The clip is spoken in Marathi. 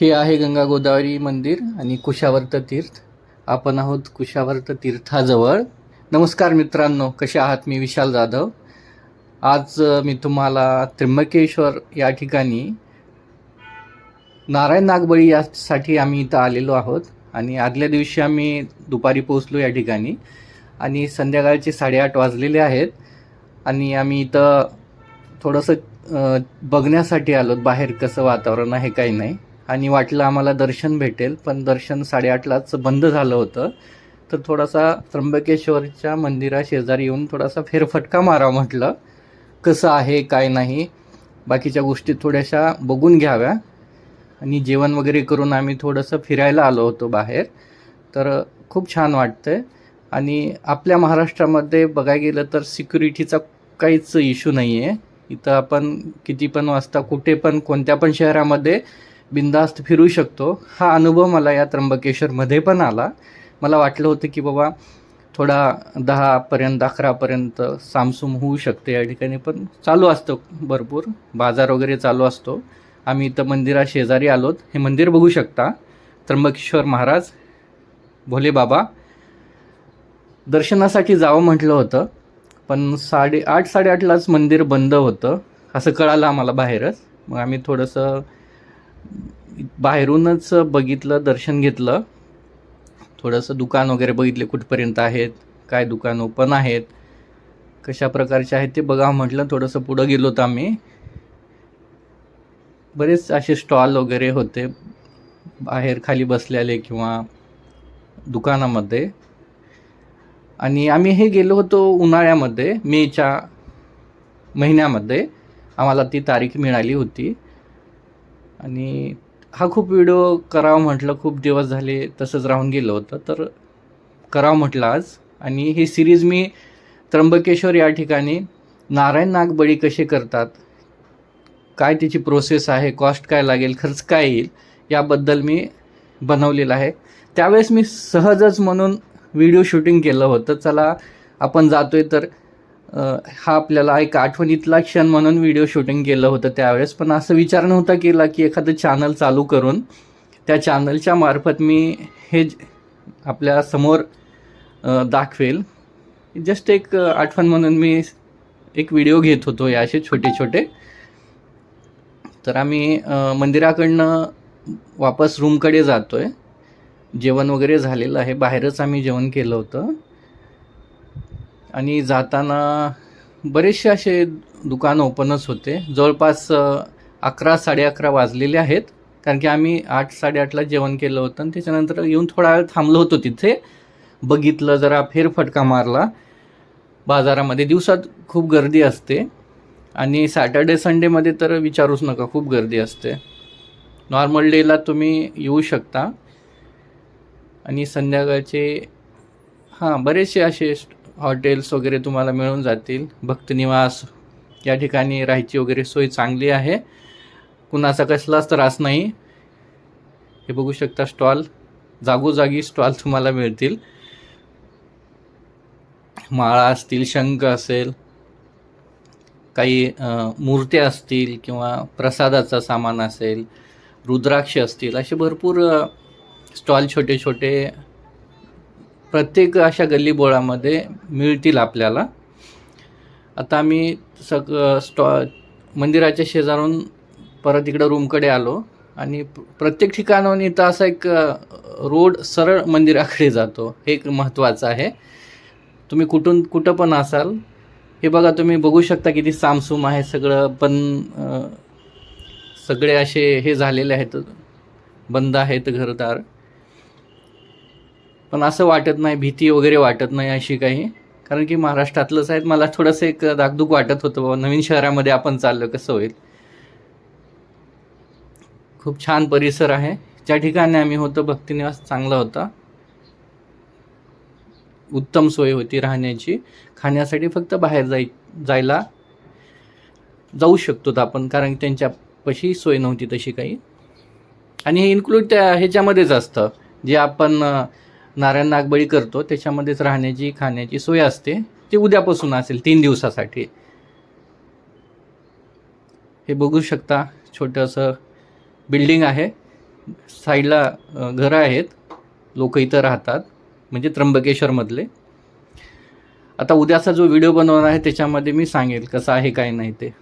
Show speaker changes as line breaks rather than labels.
हे आहे गंगा गोदावरी मंदिर आणि कुशावर्त तीर्थ. आपण आहोत कुशावर्त तीर्थाजवळ. नमस्कार मित्रांनो कसे आहात? मी विशाल जाधव. आज मी तुम्हाला त्र्यंबकेश्वर या ठिकाणी नारायण नागबळी यासाठी आम्ही इथं आलेलो आहोत. आणि आदल्या दिवशी आम्ही दुपारी पोहोचलो या ठिकाणी. आणि संध्याकाळचे साडेआठ वाजलेले आहेत. आणि आम्ही इथं थोडंसं बघण्यासाठी आलो बाहेर कसं वातावरण आहे काही नाही. आणि वाटलं आम्हाला दर्शन भेटेल पण दर्शन साडेआठलाच बंद झालं होतं. तर थोडासा त्र्यंबकेश्वरच्या मंदिरा शेजारी येऊन थोडासा फेरफटका मारा म्हटलं. कसं आहे काय नाही बाकीच्या गोष्टी थोड्याशा बघून घ्याव्या. आणि जेवण वगैरे करून आम्ही थोडंसं फिरायला आलो होतो बाहेर. तर खूप छान वाटतंय. आणि आपल्या महाराष्ट्रामध्ये बघायला गेलं तर सिक्युरिटीचा काहीच इश्यू नाही आहे इथं आपण किती पण वाजता कुठे पण कोणत्या पण शहरामध्ये बिंदास्त फिरू शकतो. हा अनुभव मला या त्र्यंबकेश्वरमध्ये पण आला. मला वाटलं होतं की बाबा थोडा दहापर्यंत अकरापर्यंत सामसूम होऊ शकते या ठिकाणी पण चालू असतो भरपूर. बाजार वगैरे चालू असतो. आम्ही इथं मंदिरा शेजारी आलोत. हे मंदिर बघू शकता. त्र्यंबकेश्वर महाराज भोले बाबा. दर्शनासाठी जावं म्हटलं होतं पण साडे आठ साडेआठलाच मंदिर बंद होतं. असं कळालं आम्हाला बाहेरच. मग आम्ही थोडंसं बाहेरूनच बघितलं दर्शन घेतलं. थोडंसं दुकान वगैरे बघितले कुठपर्यंत आहेत काय दुकान ओपन आहेत कशा प्रकारचे आहेत ते बघा म्हटलं थोडंसं पुढं गेलो होतो आम्ही. बरेच असे स्टॉल वगैरे होते बाहेर खाली बसलेले किंवा दुकानामध्ये. आणि आम्ही हे गेलो होतो उन्हाळ्यामध्ये मेच्या महिन्यामध्ये. आम्हाला ती तारीख मिळाली होती. आणि हा खूप व्हिडिओ करावा म्हटलं खूप दिवस झाले तसंच राहून गेलं होतं तर करावं म्हटलं आज. आणि ही सिरीज मी त्र्यंबकेश्वर या ठिकाणी नारायण नागबळी कसे करतात काय त्याची प्रोसेस आहे कॉस्ट काय लागेल खर्च काय येईल याबद्दल मी बनवलेलं आहे. त्यावेळेस मी सहजच म्हणून व्हिडिओ शूटिंग केलं होतं. चला आपण जातोय तर हा आपल्याला एक आठवणीतला क्षण म्हणून व्हिडिओ शूटिंग केलं होतं त्यावेळेस. पण असं विचार नव्हता केला की एखादं चॅनल चालू करून त्या चॅनलच्या मार्फत मी हे आपल्यासमोर दाखवेल. जस्ट एक आठवण म्हणून मी एक व्हिडिओ घेत होतो या असे छोटे छोटे. तर आम्ही मंदिराकडनं वापस रूमकडे जातो आहे जेवण वगैरे झालेलं आहे. बाहेरच आम्ही जेवण केलं होतं. आणि जाताना बरेचसे असे दुकान ओपनच होते. जवळपास अकरा साडे अकरा वाजलेले आहेत. कारण की आम्ही आठ साडेआठला जेवण केलं होतं आणि त्याच्यानंतर येऊन थोडा वेळ थांबलो होतो तिथे. बघितलं जरा फेरफटका मारला. बाजारामध्ये दिवसात खूप गर्दी असते. आणि सॅटर्डे संडेमध्ये तर विचारूच नका खूप गर्दी असते. नॉर्मल डेला तुम्ही येऊ शकता. आणि संध्याकाळचे हां बरेचसे असे हॉटेल्स वगैरे तुम्हाला मिळून जातील. भक्तनिवास या ठिकाणी राहायची वगैरे सोय चांगली आहे. कुणाचा कसलाच त्रास नाही. हे बघू शकता स्टॉल. जागोजागी स्टॉल तुम्हाला मिळतील. माळा असतील शंख असेल काही मूर्त्या असतील किंवा प्रसादाचं सामान असेल रुद्राक्ष असतील असे भरपूर स्टॉल छोटे छोटे प्रत्येक अशा गल्लीबोळामध्ये मिळतील आपल्याला. आता आम्ही सग स्टॉ मंदिराच्या शेजारून परत इकडं रूमकडे आलो आणि प्रत्येक ठिकाणाहून इथं असा एक रोड सरळ मंदिराकडे जातो. हे एक महत्त्वाचं आहे. तुम्ही कुठून कुठं पण असाल हे बघा तुम्ही बघू शकता किती सामसूम आहे सगळं पण सगळे असे हे झालेले आहेत. बंद आहेत घरदार. पण असं वाटत नाही भीती वगैरे वाटत नाही अशी काही. कारण की महाराष्ट्रातलंच आहेत. मला थोडंसं एक दागदुख वाटत होतं बाबा नवीन शहरामध्ये आपण चाललो कसं होईल. खूप छान परिसर आहे. ज्या ठिकाणी आम्ही होतो भक्तिनिवास चांगला होता. उत्तम सोय होती राहण्याची. खाण्यासाठी फक्त बाहेर जाय जायला जाऊ शकतो आपण कारण त्यांच्यापाशी सोय नव्हती तशी काही. आणि हे इन्क्लूड त्या ह्याच्यामध्येच असतं. जे आपण नारायण नागबळी करतो. त्याच्यामध्येच राहण्याची खाण्याची सोय असते. ते उद्यापासून असेल तीन दिवसासाठी. हे बघू शकता छोटंसं बिल्डिंग आहे. साईडला घरं आहेत. लोक इथं राहतात. म्हणजे त्र्यंबकेश्वरमधले. आता उद्याचा जो व्हिडिओ बनवणार आहे त्याच्यामध्ये मी सांगेल कसं आहे काय नाही ते.